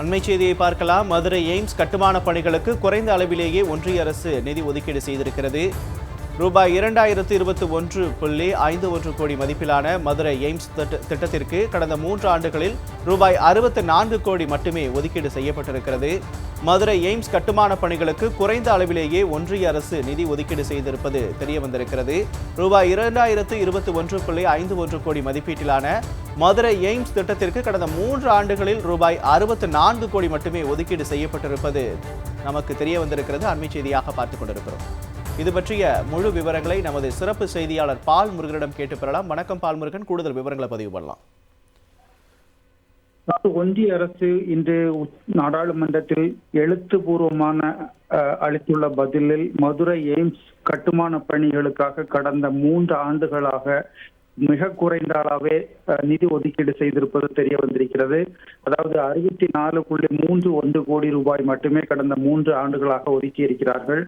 அண்மை செய்தியை பார்க்கலாம். மதுரை எய்ம்ஸ் கட்டுமான பணிகளுக்கு குறைந்த அளவிலேயே ஒன்றிய அரசு நிதி ஒதுக்கீடு செய்திருக்கிறது. ரூபாய் இரண்டாயிரத்து இருபத்தி ஒன்று புள்ளி ஐந்து ஒன்று கோடி மதிப்பிலான மதுரை எய்ம்ஸ் திட்டத்திற்கு கடந்த மூன்று ஆண்டுகளில் ரூபாய் அறுபத்து நான்கு கோடி மட்டுமே ஒதுக்கீடு செய்யப்பட்டிருக்கிறது. மதுரை எய்ம்ஸ் கட்டுமான பணிகளுக்கு குறைந்த அளவிலேயே ஒன்றிய அரசு நிதி ஒதுக்கீடு செய்திருப்பது தெரிய வந்திருக்கிறது ரூபாய் இரண்டாயிரத்து இருபத்தி ஒன்று புள்ளி ஐந்து ஒன்று கோடி மதிப்பீட்டிலான மதுரை எய்ம்ஸ் திட்டத்திற்கு கடந்த மூன்று ஆண்டுகளில் ரூபாய் அறுபத்து நான்கு கோடி மட்டுமே ஒதுக்கீடு செய்யப்பட்டிருப்பது நமக்கு தெரிய வந்திருக்கிறது. அண்மை செய்தியாக பார்த்துக் கொண்டிருக்கிறோம். இது பற்றிய முழு விவரங்களை நமது சிறப்பு செய்தியாளர் பால் முருகனிடம் கேட்டு பெறலாம். வணக்கம் பால் முருகன். கூடுதல் விவரங்களை பதிவு பண்ணலாம். ஒன்றிய அரசு இன்று நாடாளுமன்றத்தில் எழுத்துப்பூர்வமான அஹ், அளித்துள்ள பதிலில் மதுரை எய்ம்ஸ் கட்டுமான பணிகளுக்காக கடந்த மூன்று ஆண்டுகளாக மிக குறைந்த அளவே அஹ், நிதி ஒதுக்கீடு செய்திருப்பது தெரிய வந்திருக்கிறது. அதாவது அறுபத்தி நாலு புள்ளி மூன்று ஒன்று கோடி ரூபாய் மட்டுமே கடந்த மூன்று ஆண்டுகளாக ஒதுக்கி இருக்கிறார்கள்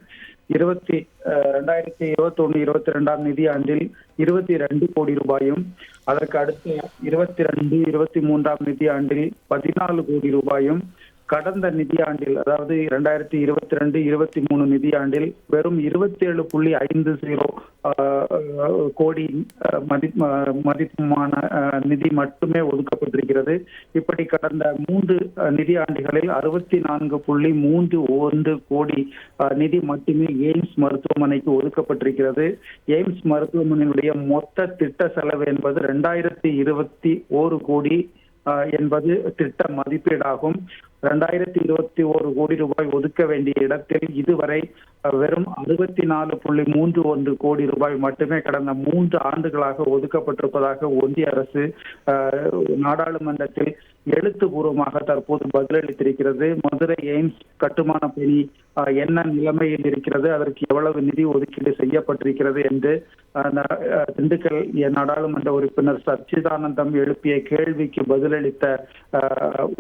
இருபத்தி அஹ், ரெண்டாயிரத்தி இருபத்தி ஒன்று இருபத்தி ரெண்டாம் நிதியாண்டில் இருபத்தி ரெண்டு கோடி ரூபாயும் அதற்கு அடுத்து இருபத்தி ரெண்டு இருபத்தி மூன்றாம் நிதியாண்டில் பதினாலு கோடி ரூபாயும் கடந்த நிதியாண்டில் அதாவது இரண்டாயிரத்தி இருபத்தி ரெண்டு இருபத்தி மூணு நிதியாண்டில் வெறும் இருபத்தி ஏழு புள்ளி ஐந்து ஜீரோ கோடி அஹ், மதி- மதிப்புமான நிதி மட்டுமே ஒதுக்கப்பட்டிருக்கிறது. இப்படி கடந்த மூன்று அஹ், நிதியாண்டுகளில் அறுபத்தி நான்கு புள்ளி மூன்று ஒன்று கோடி அஹ், நிதி மட்டுமே எய்ம்ஸ் மருத்துவமனைக்கு ஒதுக்கப்பட்டிருக்கிறது. எய்ம்ஸ் மருத்துவமனையினுடைய மொத்த திட்ட செலவு என்பது ரெண்டாயிரத்தி இருபத்தி ஓரு கோடி என்பது திட்ட மதிப்பீடாகும். ரெண்டாயிரத்தி இருபத்தி ஒரு கோடி ரூபாய் ஒதுக்க வேண்டிய இடத்தில் இதுவரை வெறும் அறுபத்தி நாலு புள்ளி மூன்று ஒன்று கோடி ரூபாய் மட்டுமே கடந்த மூன்று ஆண்டுகளாக ஒதுக்கப்பட்டிருப்பதாக ஒன்றிய அரசு நாடாளுமன்றத்தில் எழுத்துப்பூர்வமாக தற்போது பதிலளித்திருக்கிறது. மதுரை எய்ம்ஸ் கட்டுமான பணி என்ன நிலைமையில் இருக்கிறது? அதற்கு எவ்வளவு நிதி ஒதுக்கீடு செய்யப்பட்டிருக்கிறது என்று அஹ், அஹ், திண்டுக்கல் நாடாளுமன்ற உறுப்பினர் சச்சிதானந்தம் எழுப்பிய கேள்விக்கு பதிலளித்த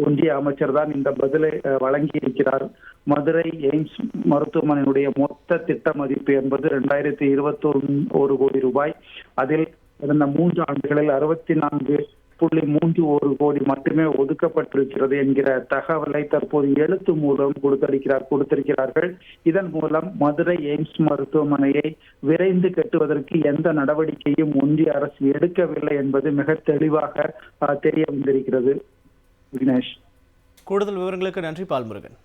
ஒன்றிய அமைச்சர் தான் இந்த பதிலை வழங்கியிருக்கிறார். மதுரை எய்ம்ஸ் மருத்துவமனையினுடைய மொத்த திட்ட மதிப்பு என்பது இரண்டாயிரத்தி இருபத்தி ஒரு கோடி ரூபாய். அதில் கடந்த மூன்று ஆண்டுகளில் அறுபத்தி நான்கு புள்ளி மூன்று ஒரு கோடி மட்டுமே ஒதுக்கப்பட்டிருக்கிறது என்கிற தகவலை தற்போது எழுத்து மூலம் கொடுத்திருக்கிறார் கொடுத்திருக்கிறார்கள். இதன் மூலம் மதுரை எய்ம்ஸ் மருத்துவமனையை விரைந்து கட்டுவதற்கு எந்த நடவடிக்கையும் ஒன்றிய அரசு எடுக்கவில்லை என்பது மிக தெளிவாக அஹ், தெரிய வந்திருக்கிறது. விக்னேஷ். கூடுதல் விவரங்களுக்கு நன்றி பால் முருகன்